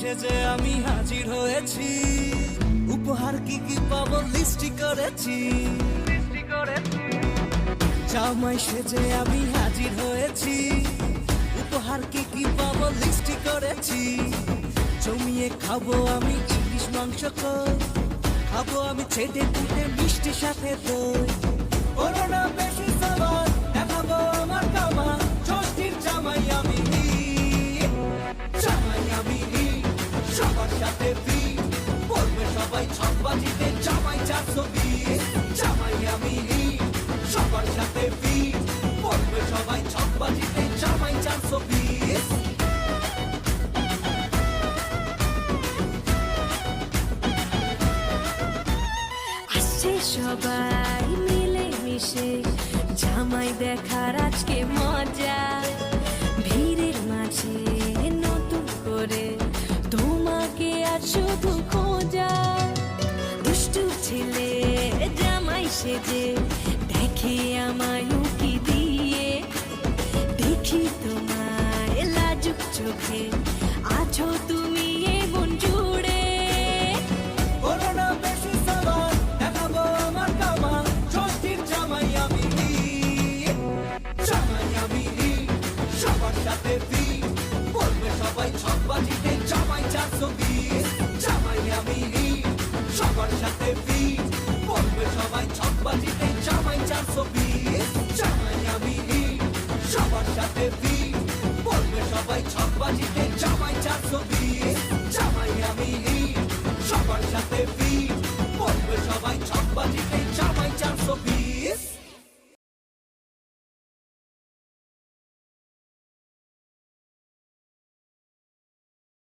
সেজে আমি হাজির হয়েছি। উপহার কি কি পাবো লিস্টি করেছি। জামাই সেজে আমি হাজির হয়েছি। উপহার কি কি পাবো লিস্টি করেছি। জমিয়ে খাব আমি ইলিশ মাংস খাব আমি ছেটে পুটে মিষ্টি সাথে দই। ওরো বেশি ছকবাজিতে জামাই চারশো বিশ জামাই আমি, সবার সাথে ফি পড়বে সবাই ছকবাজিতে জামাই চারশো বিশ সবাই মিলে মিশে জামাই দেখার আজকে মজা। ভিড়ের মাঝে নতুন করে তোমাকে আর শুধু সেজে দেখে আমায় উকি দিয়ে। দেখি তোমায় লাজুক চোখে, আছো তুমি এমন জুড়ে। বেশি সবাই ছকবাজিতে জামাই চারশো বিশ জামাই আমি সবার সাথে ফি ফি বলবে সবাই ছকবাজিতে জামাই চারশো বিশ